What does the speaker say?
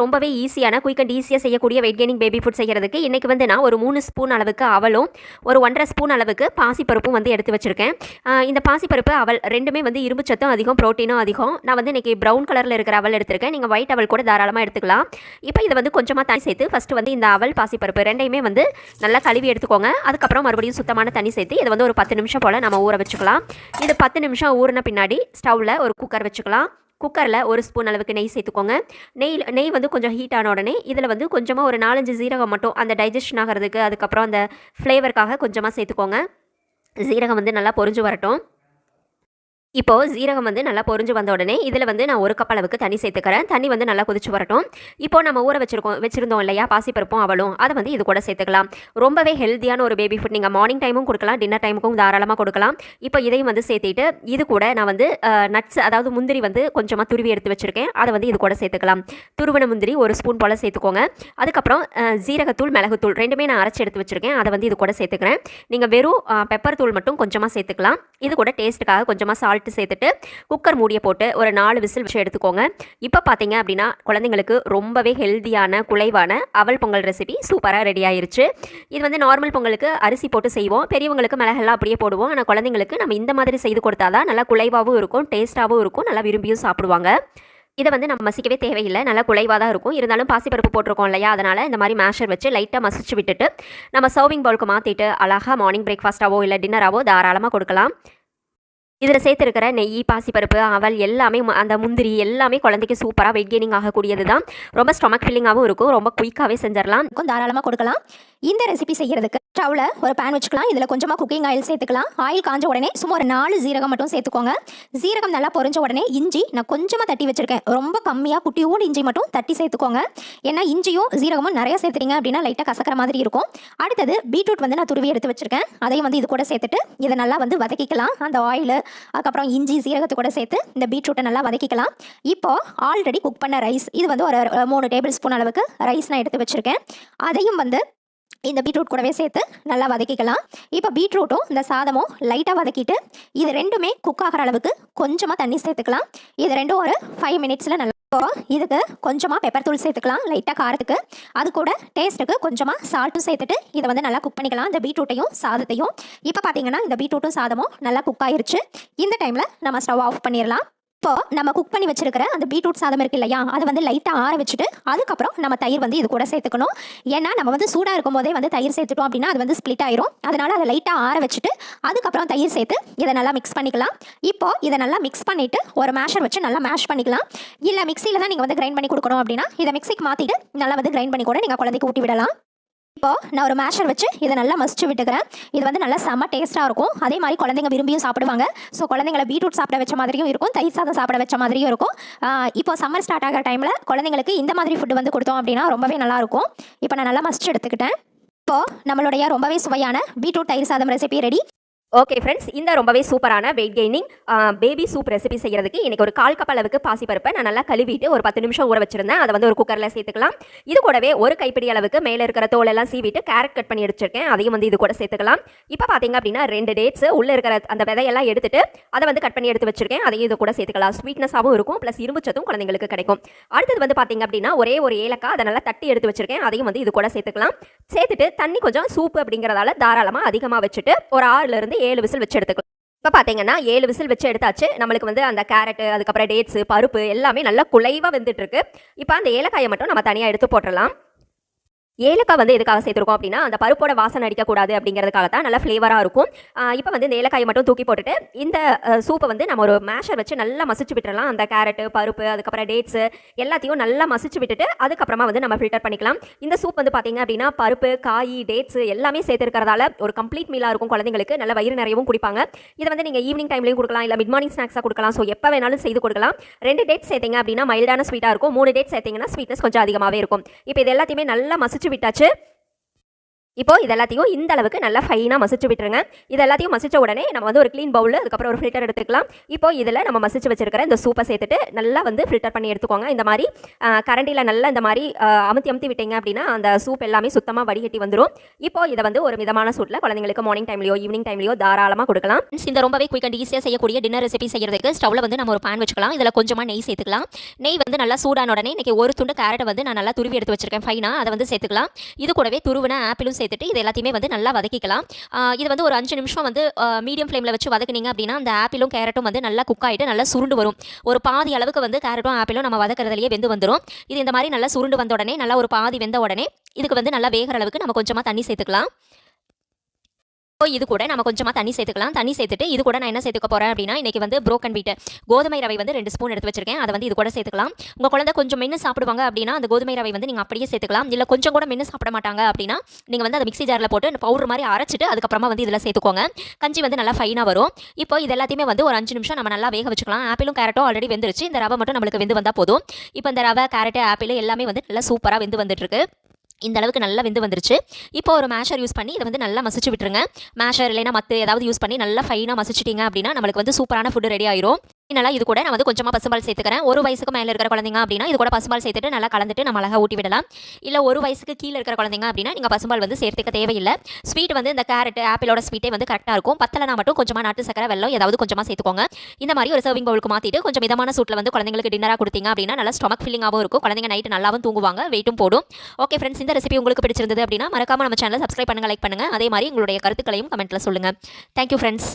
ரொம்பவே ஈஸியான quick and ஈஸியாக செய்யக்கூடிய வெயிட் கெயினிங் பேபி ஃபுட் செய்கிறதுக்கு இன்றைக்கி வந்து நான் ஒரு மூணு ஸ்பூன் அளவுக்கு அவலும் ஒரு ஒன்றரை ஸ்பூன் அளவுக்கு பாசிப்பருப்பும் வந்து எடுத்து வச்சுருக்கேன். இந்த பாசிப்பருப்பு அவல் ரெண்டுமே வந்து இரும்பு சத்தும் அதிகம் ப்ரோட்டீனும் அதிகம். நான் வந்து இன்றைக்கி ப்ரௌன் கலரில் இருக்கிற அவல் எடுத்திருக்கேன். நீங்கள் ஒயிட் அவல் கூட தாராளமாக எடுத்துக்கலாம். இப்போ இதை வந்து கொஞ்சமாக தண்ணி சேர்த்து ஃபஸ்ட்டு வந்து இந்த அவல் பாசிப்பருப்பு ரெண்டையுமே வந்து நல்லா கழுவி எடுத்துக்கோங்க. அதுக்கப்புறம் மறுபடியும் சுத்தமான தண்ணி சேர்த்து இதை வந்து ஒரு பத்து நிமிஷம் போல் நம்ம ஊற வச்சுக்கலாம். இது பத்து நிமிஷம் ஊறின பின்னாடி ஸ்டவ்வில் ஒரு குக்கர் வச்சுக்கலாம். குக்கரில் ஒரு ஸ்பூன் அளவுக்கு நெய் சேர்த்துக்கோங்க. நெய் நெய் வந்து கொஞ்சம் ஹீட் ஆன உடனே இதில் வந்து கொஞ்சமாக ஒரு நாலஞ்சு ஜீரகம் மட்டும் அந்த டைஜஷன் ஆகிறதுக்கு அதுக்கப்புறம் அந்த ஃப்ளேவருக்காக கொஞ்சமாக சேர்த்துக்கோங்க. ஜீரகம் வந்து நல்லா பொரிஞ்சு வரட்டும். இப்போது ஜீரகம் வந்து நல்லா பொரிஞ்சு வந்த உடனே இதில் வந்து நான் ஒரு கப் அளவுக்கு தண்ணி சேர்த்துக்கிறேன். தண்ணி வந்து நல்லா கொதிச்சு வரட்டும். இப்போது நம்ம ஊற வச்சிருக்கோம் வச்சிருந்தோம் இல்லையா? பாசிப்பருப்பும் அவளும். அதை வந்து இது கூட சேர்த்துக்கலாம். ரொம்பவே ஹெல்த்தியான ஒரு பேபி ஃபுட் நீங்கள் மார்னிங் டைமும் கொடுக்கலாம் டின்னர் டைமுக்கும் தாராளமாக கொடுக்கலாம். இப்போ இதையும் வந்து சேர்த்துட்டு இது கூட நான் வந்து நட்ஸ் அதாவது முந்திரி வந்து கொஞ்சமாக துருவி எடுத்து வச்சுருக்கேன். அதை வந்து இது கூட சேர்த்துக்கலாம். துருவன முந்திரி ஒரு ஸ்பூன் போல் சேர்த்துக்கோங்க. அதுக்கப்புறம் ஜீரகத்தூள் மிளகுத்தூள் ரெண்டுமே நான் அரைச்சி எடுத்து வச்சுருக்கேன். அதை வந்து இது கூட சேர்த்துக்கிறேன். நீங்கள் வெறும் பெப்பர் தூள் மட்டும் கொஞ்சமாக சேர்த்துக்கலாம். இது கூட டேஸ்ட்டுக்காக கொஞ்சமாக சால்ட் சேர்த்துட்டு குக்கர் மூடியை போட்டு ஒரு நாலு விசில் வச்சு எடுத்துக்கோங்க. இப்போ பார்த்தீங்க அப்படின்னா குழந்தைங்களுக்கு ரொம்பவே ஹெல்தியான குலைவான அவல் பொங்கல் ரெசிபி சூப்பராக ரெடி ஆயிருச்சு. இது வந்து நார்மல் பொங்கலுக்கு அரிசி போட்டு செய்வோம். பெரியவங்களுக்கு மிளகெல்லாம் அப்படியே போடுவோம். ஆனால் குழந்தைங்களுக்கு நம்ம இந்த மாதிரி செய்து கொடுத்தாதான் நல்லா குலைவாகவும் இருக்கும் டேஸ்ட்டாகவும் இருக்கும் நல்லா விரும்பியும் சாப்பிடுவாங்க. இதை வந்து நம்ம மசிக்கவே தேவையில்லை. நல்லா குலைவாக தான் இருக்கும். இருந்தாலும் பாசிப்பருப்பு போட்டிருக்கோம் இல்லையா? அதனால் இந்த மாதிரி மேஷர் வச்சு லைட்டாக மசிச்சு விட்டுட்டு நம்ம சர்விங் பவுலுக்கு மாற்றிட்டு அழகாக மார்னிங் பிரேக்ஃபாஸ்ட்டாவோ இல்லை டின்னராவோ தாராளமாக கொடுக்கலாம். இதில் சேர்த்துருக்கிற நெய் பாசிப்பருப்பு அவல் எல்லாமே அந்த முந்திரி எல்லாமே குழந்தைக்கு சூப்பராக வெயிட் கெயினிங் ஆகக்கூடியது தான் ரொம்ப ஸ்டொமக் ஃபில்லிங்காகவும் இருக்கும். ரொம்ப குயிக்காகவே செஞ்சிடலாம் தாராளமாக கொடுக்கலாம். இந்த ரெசிபி செய்யறதுக்கு ஸ்டவ்வில் ஒரு பேன் வச்சுக்கலாம். இதில் கொஞ்சமாக குக்கிங் ஆயில் சேர்த்துக்கலாம். ஆயில் காஞ்ச உடனே சும்மா ஒரு நாலு ஜீரகம் மட்டும் சேர்த்துக்கோங்க. ஜீரகம் நல்லா பொறிஞ்ச உடனே இஞ்சி நான் கொஞ்சமாக தட்டி வச்சிருக்கேன். ரொம்ப கம்மியாக குட்டியோடு இஞ்சி மட்டும் தட்டி சேர்த்துக்கோங்க. ஏன்னா இஞ்சியும் ஜீரகமும் நிறைய சேர்த்துறீங்க அப்படின்னா லைட்டாக கசக்கிற மாதிரி இருக்கும். அடுத்தது பீட்ரூட் வந்து நான் துருவி எடுத்து வச்சிருக்கேன். அதையும் வந்து இது கூட சேர்த்துட்டு இதை நல்லா வந்து வதக்கிக்கலாம். அந்த ஆயில் அதுக்கப்புறம் இஞ்சி ஜீரகத்தை கூட சேர்த்து இந்த பீட்ரூட்டை நல்லா வதக்கிக்கலாம். இப்போ ஆல்ரெடி குக் பண்ண ரைஸ் இது வந்து ஒரு ஒரு மூணு டேபிள் ஸ்பூன் அளவுக்கு ரைஸ் நான் எடுத்து வச்சிருக்கேன். அதையும் வந்து இந்த பீட்ரூட் கூடவே சேர்த்து நல்லா வதக்கிக்கலாம். இப்போ பீட்ரூட்டும் இந்த சாதமும் லைட்டாக வதக்கிட்டு இது ரெண்டுமே குக் ஆகிற அளவுக்கு கொஞ்சமாக தண்ணி சேர்த்துக்கலாம். இது ரெண்டும் ஒரு ஃபைவ் மினிட்ஸில் நல்லா இதுக்கு கொஞ்சமாக பெப்பர் தூள் சேர்த்துக்கலாம் லைட்டாக காரத்துக்கு. அது கூட டேஸ்ட்டுக்கு கொஞ்சமாக சால்ட்டும் சேர்த்துட்டு இதை வந்து நல்லா குக் பண்ணிக்கலாம். இந்த பீட்ரூட்டையும் சாதத்தையும். இப்போ பார்த்தீங்கன்னா இந்த பீட்ரூட்டும் சாதமும் நல்லா குக் ஆயிருச்சு. இந்த டைமில் நம்ம ஸ்டவ் ஆஃப் பண்ணிடலாம். இப்போ நம்ம குக் பண்ணி வச்சிருக்கிற அந்த பீட்ரூட் சாதம் இருக்கு இல்லையா அதை வந்து லைட்டாக ஆற வச்சுட்டு அதுக்கப்புறம் நம்ம தயிர் வந்து இது கூட சேர்த்துக்கணும். ஏன்னா நம்ம வந்து சூடாக இருக்கும் போதே வந்து தயிர் சேர்த்துட்டோம் அப்படின்னா அது வந்து ஸ்ப்ளிட் ஆயிரும். அதனால அதை லைட்டாக ஆற வச்சுட்டு அதுக்கப்புறம் தயிர் சேர்த்து இதை நல்லா மிக்ஸ் பண்ணிக்கலாம். இப்போ இதை நல்லா மிக்ஸ் பண்ணிட்டு ஒரு மேஷர் வச்சு நல்லா மேஷ் பண்ணிக்கலாம். இல்லை மிக்சியில் தான் நீங்கள் வந்து கிரைண்ட் பண்ணி கொடுக்கணும் அப்படின்னா இதை மிக்சிக்கு மாற்றிட்டு நல்லா வந்து கிரைண்ட் பண்ணி கூட நீங்கள் குழந்தைக்கு ஊட்டி விடலாம். இப்போ நான் ஒரு மேஷர் வச்சு இதை நல்லா மசிச்சு விட்டுக்கிறேன். இது வந்து நல்லா செம்ம டேஸ்ட்டாக இருக்கும். அதே மாதிரி குழந்தைங்க விரும்பியும் சாப்பிடுவாங்க. ஸோ குழந்தைங்களை பீட்ரூட் சாப்பிட வச்ச மாதிரியும் இருக்கும். தயிர் சாதம் சாப்பிட வச்ச மாதிரியும் இருக்கும். இப்போ சம்மர் ஸ்டார்ட் ஆகிற டைமில் குழந்தைங்களுக்கு இந்த மாதிரி ஃபுட்டு வந்து கொடுத்தோம் அப்படின்னா ரொம்பவே நல்லாயிருக்கும் இப்போ நான் நல்லா மசிச்சு எடுத்துக்கிட்டேன். இப்போ நம்மளுடைய ரொம்பவே சுவையான பீட்ரூட் தயிர் சாதம் ரெசிபி ரெடி ஓகே ஃப்ரெண்ட்ஸ் இந்த ரொம்பவே சூப்பரான weight gaining baby soup recipe செய்யறதுக்கு எனக்கு ஒரு கால் கப் அளவுக்கு பாசிப்பருப்பை நான் நல்லா கழுவிட்டு ஒரு பத்து நிமிஷம் ஊற வச்சுருந்தேன். அதை வந்து ஒரு குக்கரில் சேர்த்துக்கலாம். இது கூடவே ஒரு கைப்பிடி அளவுக்கு மேலே இருக்கிற தோல் எல்லாம் சீவிட்டு கேரட் கட் பண்ணி எடுத்துருக்கேன். அதையும் வந்து இது கூட சேர்த்துக்கலாம். இப்போ பார்த்தீங்க அப்படின்னா ரெண்டு டேட்ஸ் உள்ளே இருக்கிற அந்த விதையெல்லாம் எடுத்துட்டு அதை வந்து கட் பண்ணி எடுத்து வச்சிருக்கேன். அதையும் இது கூட சேர்த்துக்கலாம். ஸ்வீட்னஸாகவும் இருக்கும். ப்ளஸ் இரும்புச்சத்தும் குழந்தைங்களுக்கு கிடைக்கும். அடுத்தது வந்து பார்த்தீங்க அப்படின்னா ஒரே ஒரு ஏலக்காய் அதை நல்லா தட்டி எடுத்து வச்சிருக்கேன். அதையும் வந்து இது கூட சேர்த்துக்கலாம். சேர்த்துட்டு தண்ணி கொஞ்சம் சூப்பு அப்படிங்கிறதால தாராளமாக அதிகமாக வச்சுட்டு ஒரு ஆறுலேருந்து ஏழு விசில் வச்சு எடுத்துக்கலாம் இப்போ பார்த்தீங்கன்னா ஏழு விசில் வச்சு எடுத்தாச்சு. நம்மளுக்கு வந்து அந்த கேரட்டு அதுக்கப்புறம் டேட்ஸு பருப்பு எல்லாமே நல்லா குலைவாக வெந்துட்டுருக்கு இப்போ அந்த ஏலக்காயை மட்டும் நம்ம தனியாக எடுத்து போட்டுடலாம் ஏலக்காய் வந்து எதுக்காக சேர்த்துருக்கோம் அப்படின்னா அந்த பருப்போட வாசனை அடிக்கக்கூடாது அப்படிங்கிறதுக்காக தான் நல்லா ஃப்ளேவராக இருக்கும். இப்போ வந்து இந்த ஏலக்காயை மட்டும் தூக்கி போட்டுட்டு இந்த சூப்பை வந்து நம்ம ஒரு மேஷர் வச்சு நல்லா மசிச்சு விட்டுறலாம். அந்த கேரட்டு பருப்பு அதுக்கப்புறம் டேட்ஸு எல்லாத்தையும் நல்லா மசிச்சு விட்டுட்டு அதுக்கப்புறமா வந்து நம்ம ஃபில்டர் பண்ணிக்கலாம். இந்த சூப் வந்து பார்த்தீங்க அப்படின்னா பருப்பு காய் டேட்ஸு எல்லாமே சேர்த்துருக்கிறதால ஒரு கம்ப்ளீட் மீலாக இருக்கும். குழந்தைங்களுக்கு நல்ல வயிறு நிறையவும் குடிப்பாங்க. இதை வந்து நீங்கள் ஈவினிங் டைம்லையும் கொடுக்கலாம் இல்லை மிட் மார்னிங் ஸ்நாக்ஸாக கொடுக்கலாம். ஸோ எப்போ வேணாலும் செய்து கொடுக்கலாம். ரெண்டு டேட்ஸ் சேர்த்தீங்க அப்படின்னா மைல்டான ஸ்வீட்டாக இருக்கும். மூணு டேட் சேர்த்தீங்கன்னா ஸ்வீட்னஸ் கொஞ்சம் அதிகமாகவே இருக்கும். இப்போ இது எல்லாத்தையுமே நல்லா மசிச்சு விட்டாச்சு. இப்போ இது எல்லாத்தையும் இந்த அளவுக்கு நல்லா ஃபைனாக மசிச்சு விட்டுருங்க. இது எல்லாத்தையும் மசிச்ச உடனே நம்ம வந்து ஒரு க்ளீன் பவுல் அதுக்கப்புறம் ஒரு ஃபில்டர் எடுத்துக்கலாம். இப்போ இதில் நம்ம மசிச்சு வச்சிருக்கிற இந்த சூப்பை சேர்த்துட்டு நல்லா வந்து ஃபில்டர் பண்ணி எடுத்துக்கோங்க. இந்த மாதிரி கரண்டியில் நல்லா இந்த மாதிரி அமுத்தி அமுத்தி விட்டீங்க அப்படின்னா அந்த சூப் எல்லாமே சுத்தமாக வடிகட்டி வந்துடும் இப்போ இதை வந்து ஒரு மிதமான சூட்டில் குழந்தைங்களுக்கு மார்னிங் டைம்லையோ ஈவினிங் டைம்லையோ தாராளமாக கொடுக்கலாம். இந்த ரொம்பவே குயிக் அண்ட் ஈஸியாக செய்யக்கூடிய டின்னர் ரெசிபி செய்யறதுக்கு ஸ்டவ்வில் வந்து நம்ம ஒரு பேன் வச்சுக்கலாம். இதில் கொஞ்சமாக நெய் சேர்த்துக்கலாம். நெய் வந்து நல்லா சூடான உடனே இன்னைக்கு ஒரு துண்டு கேரட்டை வந்து நான் நல்லா துருவி எடுத்து வச்சிருக்கேன். ஃபைனாக அதை வந்து சேர்த்துக்கலாம். இது கூடவே துருவின ஆப்பிளும் சேர்த்துட்டு இது எல்லாத்தையுமே வந்து நல்லா வதக்கிக்கலாம். இது வந்து ஒரு அஞ்சு நிமிஷம் வந்து மீடியம் ஃப்ளேமில் வச்சு வதக்குனீங்க அப்படின்னா அந்த ஆப்பிளும் கேரட்டும் வந்து நல்லா குக் ஆகிட்டு நல்லா சுருண்டு வரும். ஒரு பாதி அளவுக்கு வந்து கேரட்டும் ஆப்பிளும் நம்ம வதக்கிறதுலையே வெந்து வந்துடும் இது இந்த மாதிரி நல்லா சுருண்டு வந்த உடனே நல்லா ஒரு பாதி வெந்த உடனே இதுக்கு வந்து நல்லா வேகிற அளவுக்கு நம்ம கொஞ்சமாக தண்ணி சேர்த்துக்கலாம். இது கூட நம்ம கொஞ்சமாக தண்ணி சேர்த்துக்கலாம். தண்ணி சேர்த்துட்டு இது கூட நான் என்ன சேர்த்துக்க போகிறேன் அப்படின்னா இன்றைக்கி வந்து ப்ரோக்கன் வீட்டு கோதுமை ரவை வந்து ரெண்டு ஸ்பூன் எடுத்து வச்சிருக்கேன். அதை வந்து இது கூட சேர்த்துக்கலாம். உங்கள் குழந்தை கொஞ்சம் மென்று சாப்பிடுவாங்க அப்படின்னா அந்த கோதுமை ரவை வந்து நீங்கள் அப்படியே சேர்த்துக்கலாம். இல்லை கொஞ்சம் கூட மென்று சாப்பிட மாட்டாங்க அப்படின்னா நீங்கள் வந்து அதை மிக்ஸி ஜாரில் போட்டு பவுடர் மாதிரி அரைச்சிட்டு அதுக்கப்புறமா வந்து இதில் சேர்த்துக்கோங்க. கஞ்சி வந்து நல்லா ஃபைனாக வரும். இப்போ இது எல்லாத்தையுமே வந்து ஒரு அஞ்சு நிமிஷம் நம்ம நல்லா வேக வச்சுக்கலாம். ஆப்பிளும் கேரட்டும் ஆல்ரெடி வெந்துருச்சு. இந்த ரவை மட்டும் நம்மளுக்கு வெந்து வந்தால் போதும். இப்போ இந்த ரவை கேரட்டு ஆப்பிள் எல்லாமே வந்து நல்லா சூப்பராக வெந்து வந்துட்டுருக்கு இந்த அளவுக்கு நல்லா வெந்து வந்துருச்சு. இப்போ ஒரு மேஷர் யூஸ் பண்ணி இதை வந்து நல்லா மசிச்சு விட்டுருங்க. மேஷர் இல்லைனா மற்ற ஏதாவது யூஸ் பண்ணி நல்லா ஃபைனாக மசிச்சிட்டிங்க அப்படின்னா நம்மளுக்கு வந்து சூப்பரான ஃபுட்டு ரெடி ஆயிரும். நல்லா இது கூட நான் வந்து கொஞ்சமாக பசும்பால் சேர்த்துக்கிறேன். ஒரு வயசுக்கு மேலே இருக்கிற குழந்தைங்க அப்படின்னா இது கூட பசும்பால் சேர்த்துட்டு நல்லா கலந்துட்டு நம்ம அழகாக ஊட்டி விடலாம். இல்லை ஒரு வயசுக்கு கீழே இருக்கிற குழந்தைங்க அப்படின்னா நீங்கள் பசும்பால் வந்து சேர்த்துக்க தேவையில்லை. ஸ்வீட் வந்து இந்த கேரட் ஆப்பிளோட ஸ்வீட்டே வந்து கரெக்டாக இருக்கும். பத்தலைனா மட்டும் கொஞ்சமாக நாட்டு சக்கரை வெல்லம் ஏதாவது கொஞ்சமாக சேர்த்துக்கோங்க. இந்த மாதிரி ஒரு சர்விங் பவுலுக்கு மாற்றிட்டு கொஞ்சம் மிதமான சூட்டில் வந்து குழந்தைங்களுக்கு டின்னராக கொடுத்தீங்க அப்படின்னா நல்லா ஸ்டொமக் ஃபில்லிங்காகவும் இருக்கும். குழந்தைங்க நைட்டு நல்லாவும் தூங்குவாங்க வெயிட்டும் போடும். ஓகே ஃப்ரெண்ட்ஸ் இந்த ரெசிபி உங்களுக்கு பிடிச்சிருந்தது அப்படின்னா மறக்காம நம்ம சேனலை சப்ஸ்கிரைப் பண்ணுங்கள் லைக் பண்ணுங்கள் அதே மாதிரி உங்களுடைய கருத்துக்களையும் கமெண்ட்டில் சொல்லுங்கள் தேங்க்யூ ஃப்ரெண்ட்ஸ்